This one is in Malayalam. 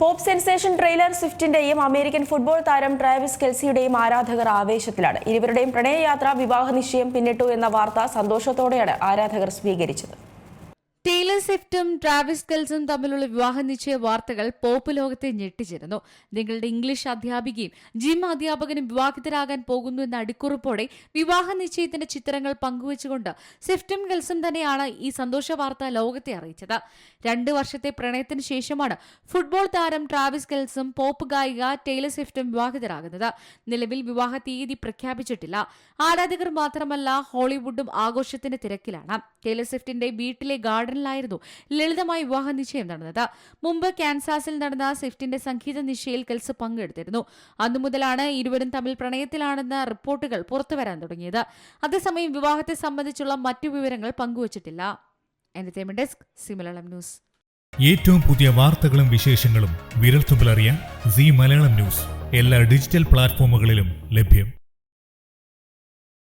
പോപ്പ് സെൻസേഷൻ ട്രെയിലർ സ്വിഫ്റ്റിന്റെയും അമേരിക്കൻ ഫുട്ബോൾ താരം ട്രാവിസ് കെൽസിയുടെയും ആരാധകർ ആവേശത്തിലാണ്. ഇരുവരുടെയും പ്രണയയാത്ര വിവാഹ നിശ്ചയം പിന്നിട്ടു എന്ന വാർത്ത സന്തോഷത്തോടെയാണ് ആരാധകർ സ്വീകരിച്ചത്. ടേലർ സ്വിഫ്റ്റും ട്രാവിസ് കെൽസും തമ്മിലുള്ള വിവാഹ നിശ്ചയ വാർത്തകൾ പോപ്പ് ലോകത്തെ ഞെട്ടിച്ചിരുന്നു. നിങ്ങളുടെ ഇംഗ്ലീഷ് അധ്യാപികയും ജിം അധ്യാപകനും വിവാഹിതരാകാൻ പോകുന്നു എന്ന അടിക്കുറിപ്പോടെ വിവാഹ നിശ്ചയത്തിന്റെ ചിത്രങ്ങൾ പങ്കുവച്ചുകൊണ്ട് സ്വിഫ്റ്റും കെൽസും തന്നെയാണ് ഈ സന്തോഷ വാർത്ത ലോകത്തെ അറിയിച്ചത്. രണ്ട് വർഷത്തെ പ്രണയത്തിന് ശേഷമാണ് ഫുട്ബോൾ താരം ട്രാവിസ് കെൽസും പോപ്പ് ഗായിക ടേലർ സ്വിഫ്റ്റും വിവാഹിതരാകുന്നത്. നിലവിൽ വിവാഹ തീയതി പ്രഖ്യാപിച്ചിട്ടില്ല. ആരാധകർ മാത്രമല്ല ഹോളിവുഡും ആഘോഷത്തിന്റെ തിരക്കിലാണ്. ടേലർ സ്വിഫ്റ്റിന്റെ വീട്ടിലെ ഗാർഡനിലായിരുന്നു ലളിതമായ വിവാഹ നിശ്ചയം നടന്നത്. മുമ്പ് കാൻസാസിൽ നടന്ന സ്വിഫ്റ്റിന്റെ സംഗീത നിശ്ചയിൽ കെൽസ് പങ്കെടുത്തിരുന്നു. അന്നു മുതലാണ് ഇരുവരും തമ്മിൽ പ്രണയത്തിലാണെന്ന റിപ്പോർട്ടുകൾ പുറത്തുവരാൻ തുടങ്ങിയത്. അതേസമയം വിവാഹത്തെ സംബന്ധിച്ചുള്ള മറ്റു വിവരങ്ങൾ പങ്കുവച്ചിട്ടില്ല. എന്റർടൈൻമെന്റ് ഡെസ്ക് ന്യൂസ് ഏറ്റവും പുതിയ വാർത്തകളും വിശേഷങ്ങളും വിരൽത്തുമ്പിലറിയാൻ സി മലയാളം ന്യൂസ്. എല്ലാ ഡിജിറ്റൽ പ്ലാറ്റ്ഫോമുകളിലും ലഭ്യം.